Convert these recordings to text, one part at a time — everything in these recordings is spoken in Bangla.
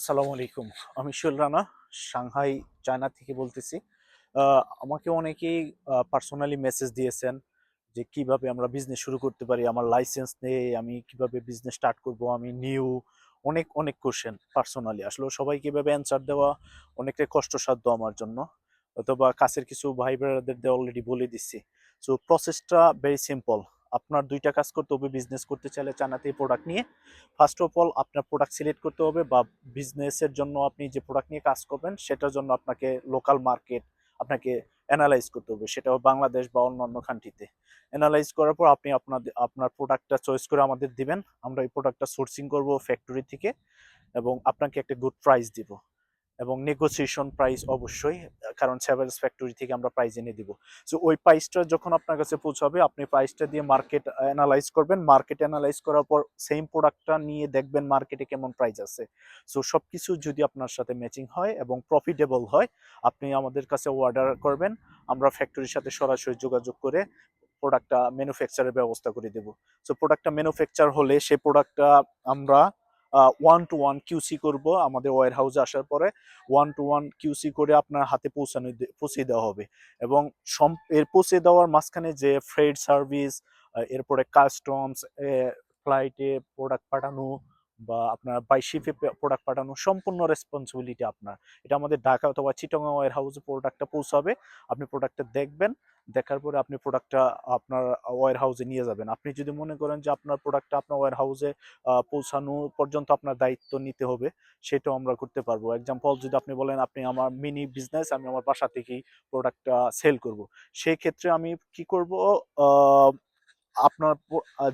আসসালামু আলাইকুম। আমি শুল রানা, সাংহাই, চায়না থেকে বলতেছি। আমাকে অনেকেই পার্সোনালি মেসেজ দিয়েছেন যে কীভাবে আমরা বিজনেস শুরু করতে পারি, আমার লাইসেন্স নেই, আমি কীভাবে বিজনেস স্টার্ট করব, আমি নিউ অনেক অনেক কোশ্চেন পার্সোনালি আসলে সবাই কীভাবে অ্যান্সার দেওয়া অনেকটাই কষ্টসাধ্য আমার জন্য। অথবা কাছের কিছু ভাই ব্রাদারদের অলরেডি বলে দিচ্ছি। সো প্রসেসটা ভেরি সিম্পল আপনার দুইটা কাজ করতে হবে বিজনেস করতে চাইলে চায়নাতে প্রোডাক্ট নিয়ে। ফার্স্ট অফ অল আপনার প্রোডাক্ট সিলেক্ট করতে হবে বা বিজনেসের জন্য আপনি যে প্রোডাক্ট নিয়ে কাজ করবেন, সেটার জন্য আপনাকে লোকাল মার্কেট আপনাকে অ্যানালাইজ করতে হবে। সেটাও বাংলাদেশ বা অন্যান্য কান্ট্রিতে অ্যানালাইজ করার পর আপনি আপনাদের আপনার প্রোডাক্টটা চয়েস করে আমাদের দিবেন। আমরা এই প্রোডাক্টটা সোর্সিং করব ফ্যাক্টরি থেকে এবং আপনাকে একটা গুড প্রাইস দিব। এবং নেগোসিয়েশন প্রাইস অবশ্যই, কারণ সেভেলস ফ্যাক্টরি থেকে আমরা প্রাইস এনে দিব। সো ওই প্রাইসটা যখন আপনার কাছে পৌঁছাবে, আপনি প্রাইসটা দিয়ে মার্কেট অ্যানালাইজ করবেন। মার্কেট অ্যানালাইজ করার পর সেম প্রোডাক্টটা নিয়ে দেখবেন মার্কেটে কেমন প্রাইস আছে। সো সব কিছু যদি আপনার সাথে ম্যাচিং হয় এবং প্রফিটেবল হয়, আপনি আমাদের কাছে অর্ডার করবেন। আমরা ফ্যাক্টরির সাথে সরাসরি যোগাযোগ করে প্রোডাক্টটা ম্যানুফ্যাকচারের ব্যবস্থা করে দেব। সো প্রোডাক্টটা ম্যানুফ্যাকচার হলে সেই প্রোডাক্টটা আমরা ওয়ান টু ওয়ান কিউসি করব আমাদের ওয়ার হাউসে আসার পরে ওয়ান টু ওয়ান কিউসি করে আপনার হাতে পৌঁছানো পৌঁছে দেওয়া হবে। এবং এর পৌঁছে দেওয়ার মাঝখানে যে ফ্রেড সার্ভিস এরপরে কাস্টমস ফ্লাইটে প্রোডাক্ট পাঠানো বা আপনার বাই শিপে প্রোডাক্ট পাঠানো সম্পূর্ণ রেসপন্সিবিলিটি আপনার। এটা আমাদের ঢাকা অথবা চিটগাঁও ওয়ার হাউসে প্রোডাক্টটা পৌঁছাবে। আপনি প্রোডাক্টটা দেখবেন দেখার পরে আপনি প্রোডাক্টটা আপনার ওয়ার হাউসে নিয়ে যাবেন। আপনি যদি মনে করেন যে আপনার প্রোডাক্টটা আপনার ওয়ার হাউসে পৌঁছানো পর্যন্ত আপনার দায়িত্ব নিতে হবে সেটাও আমরা করতে পারব। এক্সাম্পল যদি আপনি বলেন আপনি আমার মিনি বিজনেস আমি আমার বাসা থেকেই প্রোডাক্টটা সেল করব। সেই ক্ষেত্রে আমি কি করব? আপনার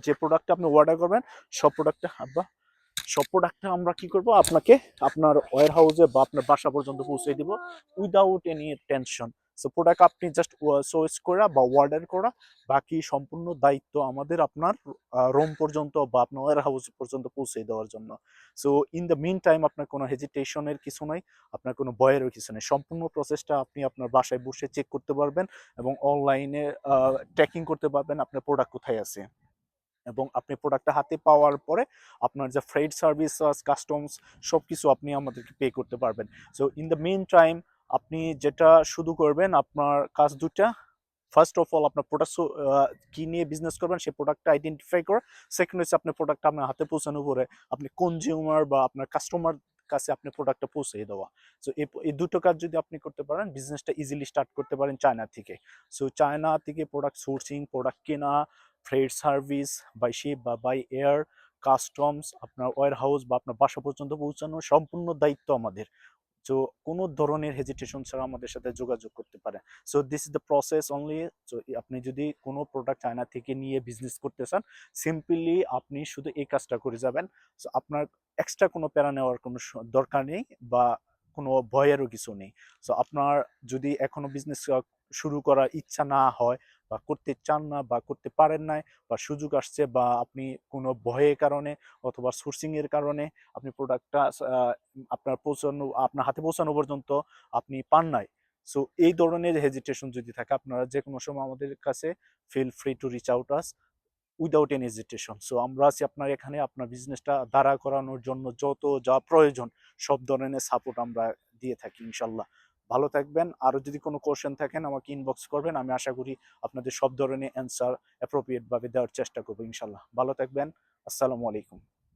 যে প্রোডাক্টটা আপনি অর্ডার করবেন সব প্রোডাক্টটা আব্বা সব প্রোডাক্টটা আমরা কি করব? আপনাকে আপনার ওয়ার হাউসে বা আপনার বাসা পর্যন্ত পৌঁছে দিব without any tension so product আপনি জাস্ট চয়েস করা বা অর্ডার করা, বাকি সম্পূর্ণ দায়িত্ব আমাদের আপনার রোম পর্যন্ত বা আপনার ওয়ার হাউস পর্যন্ত পৌঁছে দেওয়ার জন্য। So in the meantime আপনার কোনো হেজিটেশনের কিছু নাই, আপনার কোনো ভয়েরও কিছু নেই। সম্পূর্ণ প্রসেসটা আপনি আপনার বাসায় বসে চেক করতে পারবেন এবং অনলাইনে ট্র্যাকিং করতে পারবেন আপনার প্রোডাক্ট কোথায় আছে। এবং আপনি প্রোডাক্টটা হাতে পাওয়ার পরে আপনার যে ফ্রেড সার্ভিস কাস্টমস সব কিছু আপনি আমাদেরকে পে করতে পারবেন। So in the meantime আপনি যেটা শুধু করবেন, আপনার কাজ দুটা ফার্স্ট অফ অল আপনার প্রোডাক্ট কি নিয়ে বিজনেস করবেন, সেই প্রোডাক্টটা আইডেন্টিফাই করে। সেকেন্ড হচ্ছে আপনার প্রোডাক্টটা আপনার হাতে পৌঁছানোর পরে আপনি কনজিউমার বা আপনার কাস্টমার কাছে আপনি প্রোডাক্টটা পৌঁছে দেওয়া। সো এই দুটো কাজ যদি আপনি করতে পারেন বিজনেসটা ইজিলি স্টার্ট করতে পারেন চায়না থেকে। সো চায়না থেকে প্রোডাক্ট সোর্সিং প্রোডাক্ট কেনা ফ্রেড সার্ভিস বাই শিপ বা বাই এয়ার কাস্টমস আপনার ওয়ার হাউস বা আপনার বাসা পর্যন্ত পৌঁছানো সম্পূর্ণ দায়িত্ব আমাদের। তো কোনো ধরনের হেজিটেশন ছাড়া আমাদের সাথে যোগাযোগ করতে পারেন so this is the process only so আপনি যদি কোনো প্রোডাক্ট চায়না থেকে নিয়ে বিজনেস করতে চান সিম্পলি আপনি শুধু এই কাজটা করে যাবেন। সো আপনার এক্সট্রা কোনো প্যারা নেওয়ার কোনো দরকার নেই বা কোনো ভয়েরও কিছু নেই। সো আপনার যদি এখনও বিজনেস শুরু করার ইচ্ছা না হয় বা করতে চান না বা করতে পারেন নাই বা সুযোগ আসছে বা আপনি কোনো ভয়ের কারণে অথবা সোর্সিংয়ের কারণে আপনি প্রোডাক্টটা আপনার পৌঁছানো, আপনার হাতে পৌঁছানো পর্যন্ত আপনি পান নাই। সো এই ধরনের হেজিটেশন যদি থাকে, আপনারা যে কোনো সময় আমাদের কাছে feel free to reach out us without an hesitation so আমরা আছি আপনার এখানে, আপনার বিজনেসটা দাঁড়া করানোর জন্য যত যা প্রয়োজন, সব ধরনের সাপোর্ট আমরা দিয়ে থাকি, ইনশাল্লাহ। ভালো থাকবেন। আরও যদি কোনো কোশ্চেন থাকেন, আমাকে ইনবক্স করবেন। আমি আশা করি আপনাদের সব ধরনের অ্যান্সার অ্যাপ্রোপ্রিয়েট ভাবে দেওয়ার চেষ্টা করব ইনশাল্লাহ। ভালো থাকবেন। আসসালামু আলাইকুম।